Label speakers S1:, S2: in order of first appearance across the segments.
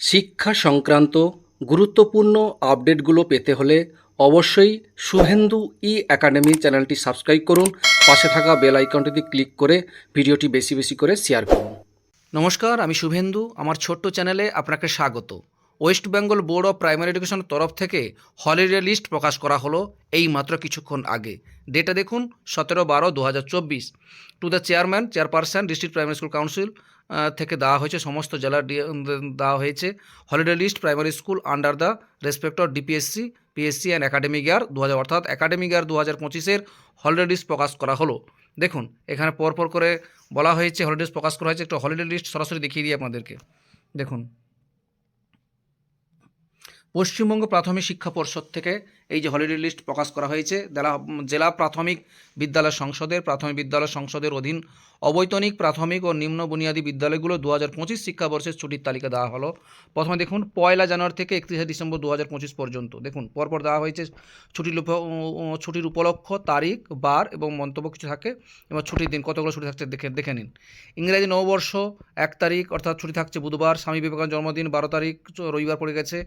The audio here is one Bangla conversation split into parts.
S1: শিক্ষা সংক্রান্ত গুরুত্বপূর্ণ আপডেটগুলো পেতে হলে অবশ্যই শুভেন্দু ই একাডেমি চ্যানেলটি সাবস্ক্রাইব করুন। পাশে থাকা বেল আইকনটিতে ক্লিক করে ভিডিওটি বেশি বেশি করে শেয়ার করুন। নমস্কার, আমি শুভেন্দু। আমার ছোট্ট চ্যানেলে আপনাকে স্বাগত। West Bengal board of primary এডুকেশনের তরফ থেকে হলিডে লিস্ট প্রকাশ করা হলো এই মাত্র কিছুক্ষণ আগে। ডেটা দেখুন, সতেরো বারো দু হাজার চব্বিশ। To the chairman, chairperson, district primary school council. থেকে দেওয়া হয়েছে, সমস্ত জেলার দেওয়া হয়েছে। Holiday list primary school under the respect of DPSC PSC and academic year দু হাজার অর্থাৎ একাডেমিক ইয়ার দু হাজার পঁচিশের হলিডে লিস্ট প্রকাশ করা হলো। দেখুন, এখানে পরপর করে বলা হয়েছে হলিডে লিস্ট প্রকাশ করা হয়েছে। একটা হলিডে লিস্ট সরাসরি দেখিয়ে দিই আপনাদেরকে। দেখুন, পশ্চিমবঙ্গ প্রাথমিক শিক্ষা পর্ষদ থেকে এই যে হলিডে লিস্ট প্রকাশ করা হয়েছে, জেলা জেলা প্রাথমিক বিদ্যালয় সংসদের, প্রাথমিক বিদ্যালয় সংসদের অধীন অবৈতনিক প্রাথমিক ও নিম্ন বুনিয়াদী বিদ্যালয়গুলো দু হাজার পঁচিশ শিক্ষাবর্ষের ছুটির তালিকা দেওয়া হলো। প্রথমে দেখুন, পয়লা জানুয়ারি থেকে একত্রিশে ডিসেম্বর দু হাজার পঁচিশ পর্যন্ত। দেখুন, পরপর দেওয়া হয়েছে ছুটির ছুটির উপলক্ষ, তারিখ, বার এবং মন্তব্য কিছু থাকে, এবং ছুটির দিন, কতগুলো ছুটি থাকছে দেখে দেখে নিন। ইংরেজি নববর্ষ, এক তারিখ, অর্থাৎ ছুটি থাকছে বুধবার, স্বামী বিবেকানন্দ জন্মদিন, বারো তারিখ, রবিবার পড়ে গেছে,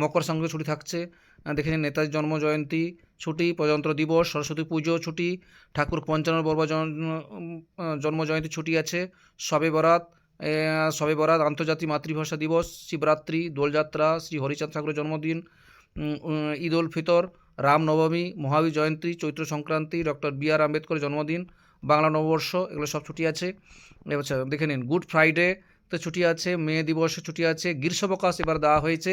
S1: মকর সংক্রান্তি ছুটি থাকছে আহ, দেখে নিন নেতাজির জন্ম জয়ন্তী ছুটি প্রজাতন্ত্র দিবস সরস্বতী পুজো ছুটি ঠাকুর পঞ্চানন আহ, জন্ম জয়ন্তী ছুটি আছে সবে বরাত সবে বরাত আন্তর্জাতিক মাতৃভাষা দিবস শিবরাত্রি দোলযাত্রা শ্রী হরিচাঁদ ঠাকুরের জন্মদিন Eid ul Fitr Ramnavami Mahavir Jayanti Chaitra Sankranti doctor B R আম্বেদকরের জন্মদিন বাংলা নববর্ষ এগুলো সব ছুটি আছে। আচ্ছা দেখে নিন গুড ফ্রাইডে ছুটি আছে, মে দিবসে ছুটি আছে, গ্রীষ্মাবকাশ এবার দেওয়া হয়েছে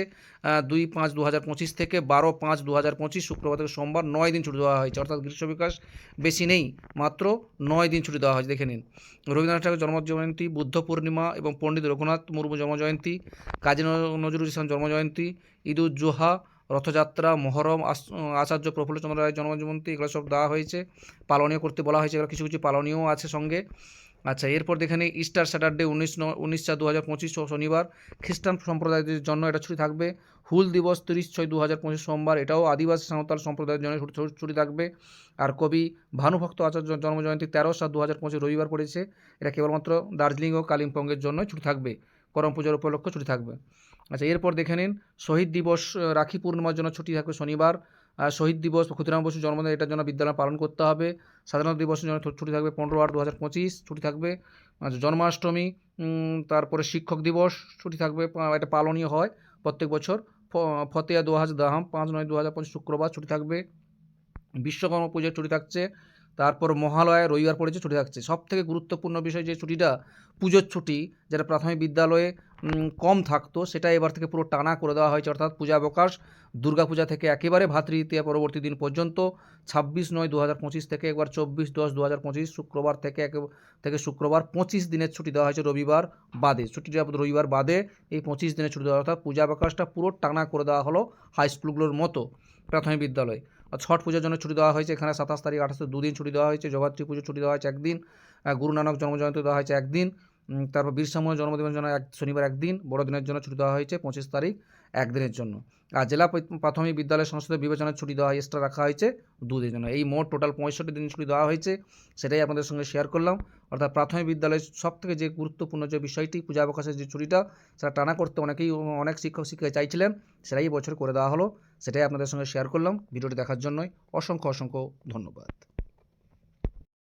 S1: দুই পাঁচ দু হাজার পঁচিশ থেকে বারো পাঁচ দু হাজার পঁচিশ শুক্রবার থেকে সোমবার নয় দিন ছুটি দেওয়া হয়েছে, অর্থাৎ গ্রীষ্মবিকাশ বেশি নেই, মাত্র নয় দিন ছুটি দেওয়া হয়েছে, দেখে নিন। রবীন্দ্রনাথ ঠাকুর জন্মজয়ন্তী বুদ্ধ পূর্ণিমা এবং পণ্ডিত রঘুনাথ মুর্মু জন্মজয়ন্তী কাজী নজরুল ইসলাম জন্মজয়ন্তী ঈদ উজ জোহা, রথযাত্রা, মহরম আচার্য প্রফুল্লচন্দ্র রায়ের জন্মজয়ন্তী এগুলো সব দেওয়া হয়েছে, পালনীয় করতে বলা হয়েছে এগুলো কিছু কিছু পালনীয় আছে সঙ্গে। আচ্ছা এরপর দেখে নিই ইস্টার স্যাটারডে উনিশ ন, উনিশ চার দু হাজার পঁচিশ শনিবার খ্রিস্টান সম্প্রদায়ের জন্য এটা ছুটি থাকবে। হুল দিবস তিরিশ ছয় দু হাজার পঁচিশ সোমবার, এটাও আদিবাসী সাঁওতাল সম্প্রদায়ের জন্য ছুটি- থাকবে। আর কবি ভানুভক্ত আচার্য জন্মজয়ন্তী তেরো সাত দু হাজার পঁচিশ রবিবার পড়েছে। এটা কেবলমাত্র দার্জিলিং ও কালিম্পংয়ের জন্য ছুটি থাকবে। করম পুজোর উপলক্ষে ছুটি থাকবে। আচ্ছা এরপর দেখে নিন, শহীদ দিবস রাখি পূর্ণিমার জন্য ছুটি থাকবে শনিবার। শহীদ দিবস ক্ষুদিরাম বসুর জন্মদিন, এটার জন্য বিদ্যালয় পালন করতে হবে। স্বাধীনতা দিবসের জন্য ছুটি থাকবে পনেরো আট দু হাজার পঁচিশ, ছুটি থাকবে আচ্ছা জন্মাষ্টমী তারপরে শিক্ষক দিবস, ছুটি থাকবে এটা পালনীয় হয় প্রত্যেক বছর। ফতেয়া দু হাজার দাহাম, পাঁচ নয় দু হাজার পঁচিশ শুক্রবার ছুটি থাকবে। বিশ্বকর্মা পুজোর ছুটি থাকছে, তারপর মহালয়া রবিবার পড়েছে, ছুটি থাকছে। সব থেকে গুরুত্বপূর্ণ বিষয় যে ছুটিটা, পুজোর ছুটি, যেটা প্রাথমিক বিদ্যালয়ে কম থাকতো, সেটা এবার থেকে পুরো টানা করে দেওয়া হয়েছে, অর্থাৎ পূজাবকাশ দুর্গাপূজা থেকে একেবারে ভাতৃতীয়া পরবর্তী দিন পর্যন্ত, ছাব্বিশ নয় দু হাজার পঁচিশ থেকে একবার চব্বিশ দশ দু হাজার পঁচিশ শুক্রবার থেকে থেকে শুক্রবার পঁচিশ দিনের ছুটি দেওয়া হয়েছে রবিবার বাদে ছুটিটা রবিবার বাদে, এই পঁচিশ দিনের ছুটি দেওয়া, অর্থাৎ পূজাবকাশটা পুরো টানা করে দেওয়া হলো হাই স্কুলগুলোর মতো, প্রাথমিক বিদ্যালয়। ছট পুজোর জন্য ছুটি দেওয়া হয়েছে, এখানে সাতাশ তারিখ আঠাশে দুদিন ছুটি দেওয়া হয়েছে, জগদ্ধাত্রী পুজো ছুটি দেওয়া হয়েছে একদিন গুরু নানক জন্মজয়ন্তী দেওয়া হয়েছে একদিন তারপর বীরসা জন্মদিনের জন্য এক শনিবার একদিন, বড়দিনের জন্য ছুটি দেওয়া হয়েছে পঁচিশ তারিখ একদিনের জন্য। আর জেলা প্রাথমিক বিদ্যালয় সংসদের বিবেচনার ছুটি দেওয়া হয় এক্সট্রা রাখা হয়েছে দুদিনের জন্য। এই মোট টোটাল পঁয়ষট্টি দিন ছুটি দেওয়া হয়েছে, সেটাই আপনাদের সঙ্গে শেয়ার করলাম। অর্থাৎ প্রাথমিক বিদ্যালয়ের সব থেকে যে গুরুত্বপূর্ণ যে বিষয়টি পূজাবকাশের যে ছুটিটা, সেটা টানা করতে অনেকেই অনেক শিক্ষক শিক্ষিকা চাইছিলেন, সেটাই বছর করে দেওয়া হলো, সেটাই আপনাদের সঙ্গে শেয়ার করলাম। ভিডিওটি দেখার জন্যই অসংখ্য অসংখ্য ধন্যবাদ।